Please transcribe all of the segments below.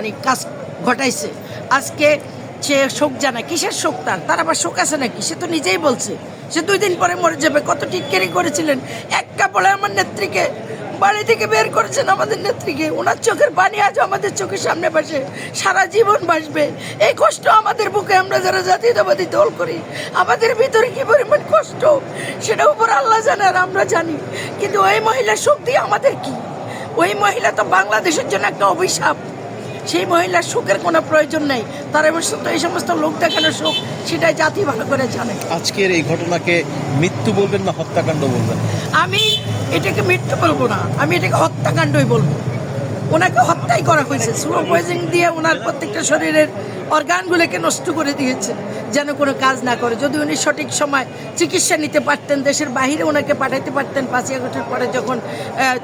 মানে কাজ ঘটাইছে। আজকে সে শোক জানা কিসের শোক তার? তার আবার শোক আছে নাকি? সে তো নিজেই বলছে। সে দুই দিন পরে মরে যাবে। কত টিটকারি করেছিলেন। এক কাপড়ে আমার নেত্রীকে, বাড়ি থেকে বের করেছেন আমাদের নেত্রীকে। ওনার চোখের পানি আজ আমাদের চোখের সামনে বাসে সারা জীবন বাসবে এই কষ্ট আমাদের বুকে আমরা যারা জাতীয়তাবাদী দল করি, আমাদের ভিতরে কি পরিমাণ কষ্ট? সেটা উপর আল্লাহ জানে আর আমরা জানি। কিন্তু ওই মহিলার শক্তি আমাদের কি? ওই মহিলা তো বাংলাদেশের জন্য একটা অভিশাপ। সেই মহিলার সুখের কোনো প্রয়োজন নেই। তারা অবশ্য তো এই সমস্ত লোক দেখানোর সুখ সেটাই জাতি ভালো করে জানে। আজকের এই ঘটনাকে মৃত্যু বলবেন না হত্যাকাণ্ড বলবেন? আমি এটাকে মৃত্যু বলব না আমি এটাকে হত্যাকাণ্ডই বলব। ওনাকে হত্যাই করা হয়েছে। স্লো পয়জন দিয়ে ওনার প্রত্যেকটা শরীরের অর্গানগুলোকে নষ্ট করে দিয়েছে, যেন কোনো কাজ না করে। যদি উনি সঠিক সময় চিকিৎসা নিতে পারতেন, দেশের বাইরে ওনাকে পাঠাইতে পারতেন পাঁচই আগস্টের পরে যখন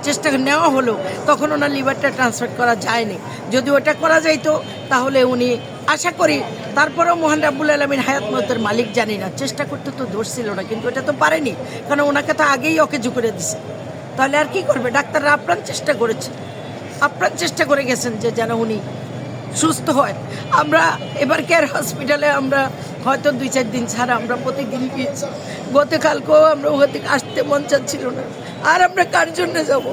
চেষ্টা নেওয়া হলো, তখন ওনার লিভারটা ট্রান্সফার করা যায়নি। যদি ওটা করা যাইতো, তাহলে উনি আশা করি তারপরেও মোহান রাব্বুল আলমিন হায়াত মতের মালিক জানি না। চেষ্টা করতে তো দোষ ছিল না, কিন্তু এটা তো পারেনি। কারণ ওনাকে তো আগেই অকেজু করে দিছে। তাহলে আর কি করবে? ডাক্তাররা আপ্রাণ চেষ্টা করেছে। আপ্রাণ চেষ্টা করে গেছেন যে যেন উনি সুস্থ হয়। আমরা এবার কেয়ার হসপিটালে আমরা হয়তো দুই চার দিন ছাড়া আমরা প্রতিদিন গিয়েছি। গতকালকেও আমরা ওখান থেকে আসতে মন চাচ্ছিল না। আর আমরা কার জন্য যাব?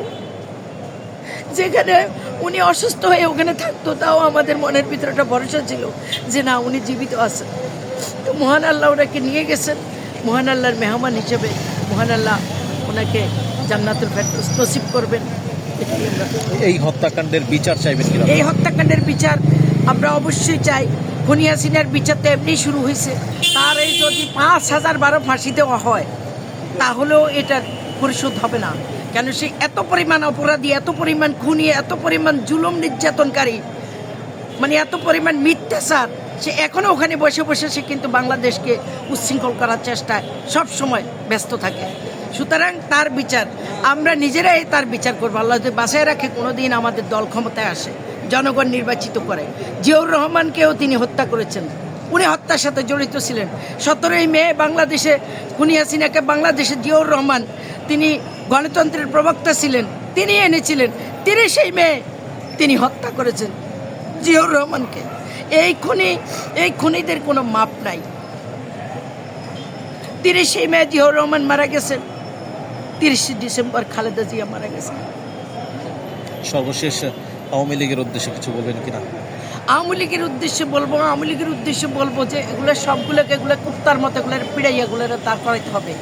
যেখানে উনি অসুস্থ হয়ে ওখানে থাকতো, তাও আমাদের মনের ভিতরে একটা ভরসা ছিল যে না, উনি জীবিত আছেন। তো মহান আল্লাহ ওনাকে নিয়ে গেছেন। মহান আল্লাহর মেহমান হিসেবে মহান আল্লাহ ওনাকে জান্নাতুল ফেরদৌস নসিব করবেন। এই হত্যাকাণ্ডের বিচার চাইবেন কিনা এই হত্যাকাণ্ডের বিচার আমরা অবশ্যই চাই। খুনি হাসিনার বিচার তো এমনি শুরু হয়েছে। তার এই যদি পাঁচ হাজার বারো ফাঁসি দেওয়া হয়, তাহলেও এটার পরিশোধ হবে না। কেন সে এত পরিমাণ অপরাধী, এত পরিমাণ খুনি, এত পরিমাণ জুলুম নির্যাতনকারী মানে এত পরিমাণ মিথ্যাচার, সে এখনও ওখানে বসে বসে সে কিন্তু বাংলাদেশকে উচ্ছৃঙ্খল করার চেষ্টায় সব সময় ব্যস্ত থাকে। সুতরাং তার বিচার, আমরা নিজেরাই তার বিচার করব। আল্লাহ যদি বাসায় রাখে, কোনোদিন আমাদের দল ক্ষমতায় আসে, জনগণ নির্বাচিত করে। জিয়াউর রহমানকেও তিনি হত্যা করেছেন। উনি হত্যার সাথে জড়িত ছিলেন। সতেরোই মে বাংলাদেশে খুনি হাসিনাকে বাংলাদেশে জিয়াউর রহমান তিনি গণতন্ত্রের প্রবক্তা ছিলেন, তিনি এনেছিলেন। তিরিশেই মে তিনি হত্যা করেছেন জিয়াউর রহমানকে। এই খুনি, এই খুনিদের কোনো মাপ নাই। তিরিশেই মে জিয়াউর রহমান মারা গেছেন। তিরিশে ডিসেম্বর খালেদা জিয়া মারা গেছে। সর্বশেষ আওয়ামী লীগের উদ্দেশ্যে কিছু বলবেন কিনা? আওয়ামী লীগের উদ্দেশ্যে বলব আওয়ামী লীগের উদ্দেশ্যে বলব যে এগুলো সবগুলোকে এগুলো কুত্তার মতো এগুলো পিড়াইয়া এগুলো দাঁড় করাইতে হবে।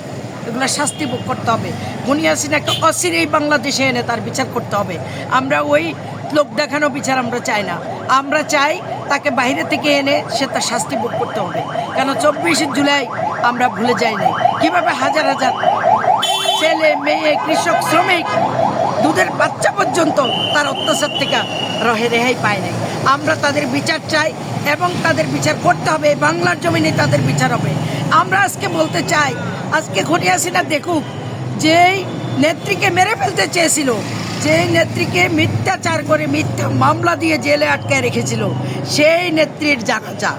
এগুলো শাস্তি ভোগ করতে হবে। খুনি হাসিনাকে অচিরেই বাংলাদেশে এনে তার বিচার করতে হবে। আমরা ওই লোক দেখানো বিচার আমরা চাই না। আমরা চাই তাকে বাইরে থেকে এনে সে তার শাস্তি ভোগ করতে হবে। কেন চব্বিশে জুলাই আমরা ভুলে যাই নাই। কীভাবে হাজার হাজার ছেলে, মেয়ে, কৃষক, শ্রমিক, দুধের বাচ্চা পর্যন্ত তার অত্যাচার থেকে রহে রেহাই পায় নাই। আমরা তাদের বিচার চাই এবং তাদের বিচার করতে হবে বাংলার জমিনে তাদের বিচার হবে। আমরা আজকে বলতে চাই, আজকে হাসিনা দেখুক, যেই নেত্রীকে মেরে ফেলতে চেয়েছিল, যেই নেত্রীকে মিথ্যাচার করে মিথ্যা মামলা দিয়ে জেলে আটকায় রেখেছিল, সেই নেত্রীর জানাজা।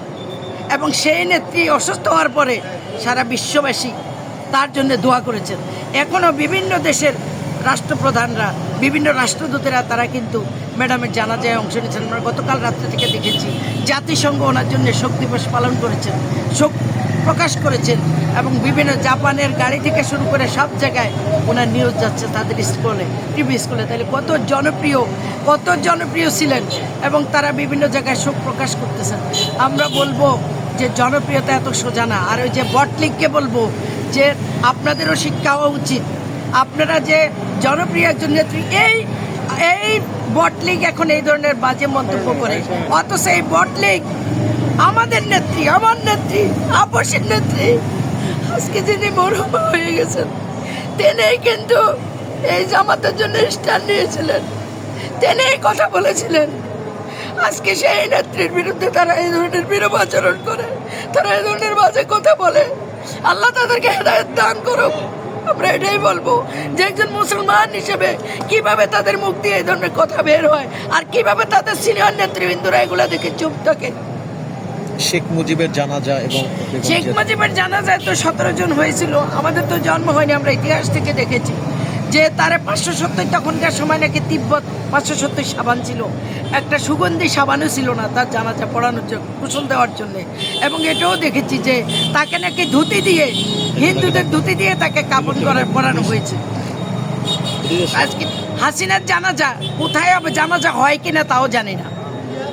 এবং সেই নেত্রী অসুস্থ হওয়ার পরে সারা বিশ্ববাসী তার জন্য দোয়া করেছেন। এখনও বিভিন্ন দেশের রাষ্ট্রপ্রধানরা, বিভিন্ন রাষ্ট্রদূতেরা তারা কিন্তু ম্যাডামের জানাজায় অংশ নিয়েছেন। আমরা গতকাল রাত্রে থেকে দেখেছি, জাতিসংঘ ওনার জন্য শোক দিবস পালন করেছেন, শোক প্রকাশ করেছেন এবং বিভিন্ন জাপানের গাড়ি থেকে শুরু করে সব জায়গায় ওনার নিউজ যাচ্ছে তাদের স্কুলে, টিভি স্কুলে। তাহলে কত জনপ্রিয় কত জনপ্রিয় ছিলেন এবং তারা বিভিন্ন জায়গায় শোক প্রকাশ করতেছেন। আমরা বলব যে জনপ্রিয়তা এত সোজা না। আর ওই যে বটলিগকে বলব যে আপনাদেরও শিক্ষা হওয়া উচিত। আপনারা যে জনপ্রিয় একজন নেত্রী, এই এই বটলিগ এখন এই ধরনের বাজে মন্তব্য করে। অথচ এই বটলিগ আমাদের নেত্রী, আমার নেত্রী আপসের নেত্রী। আজকে যিনি মরহুমা হয়ে গেছেন তিনি কিন্তু এই জামাতের জন্য স্ট্যান্ড নিয়েছিলেন। তিনি কথা বলেছিলেন। আজকে সেই নেত্রীর বিরুদ্ধে তারা এই ধরনের বিরূপ আচরণ করে, তারা এই ধরনের বাজে কথা বলে। আল্লাহ তাদেরকে হেদায়ত দান করুক। আমরা এটাই বলব যে একজন মুসলমান হিসেবে কীভাবে তাদের মুখ দিয়ে এই ধরনের কথা বের হয় আর কীভাবে তাদের সিনিয়র নেতৃবৃন্দরা এগুলো দেখে চুপ থাকে। শেখ মুজিবের জানাজা এবং শেখ মুজিবের জানা যায় তো সতেরো জন হয়েছিল আমাদের তো জন্ম হয়নি আমরা ইতিহাস থেকে দেখেছি। যে তারে পাঁচশো সত্তর, তখনকার সময় নাকি তিব্বত পাঁচশো সত্তর সাবান ছিল। একটা সুগন্ধি সাবানও ছিল না তার জানাজা পড়ানোর জন্য কুশল দেওয়ার জন্যে। এবং এটাও দেখেছি যে তাকে নাকি ধুতি দিয়ে, হিন্দুদের ধুতি দিয়ে তাকে কাপড় করা পরানো হয়েছে। আজকে হাসিনার জানাজা কোথায় হবে, জানাজা হয় কিনা তাও জানি না।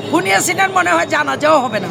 খুনি হাসিনার মনে হয় জানাজাও হবে না।